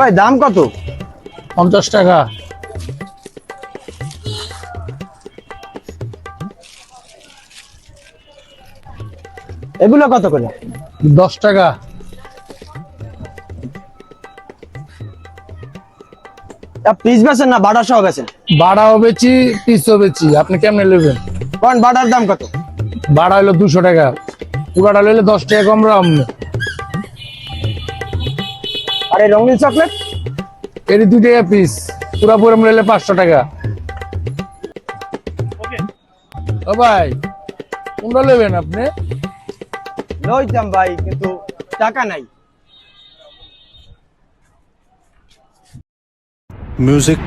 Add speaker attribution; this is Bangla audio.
Speaker 1: ভাই দাম কত?
Speaker 2: পঞ্চাশ টাকা।
Speaker 1: এগুলো কত করে?
Speaker 2: দশ টাকা।
Speaker 1: পিস বেছেন না বাটা সহ বেছেন
Speaker 2: বাড়াও বেচি পিসও বেচি। আপনি কেমনে নেবেন?
Speaker 1: কোন বাটার দাম কত?
Speaker 2: বাড়া হলো দুশো টাকা। পুরাটা লইলে দশ টাকা কম রাম
Speaker 1: আর এই রঙিন চকলেট
Speaker 2: এর দুই টাকা পিস পুরো পুরো মিলে পাঁচশো টাকা। ও ভাই কোনটা নেবেন আপনি?
Speaker 1: লইতাম ভাই কিন্তু টাকা নাই।
Speaker 3: Music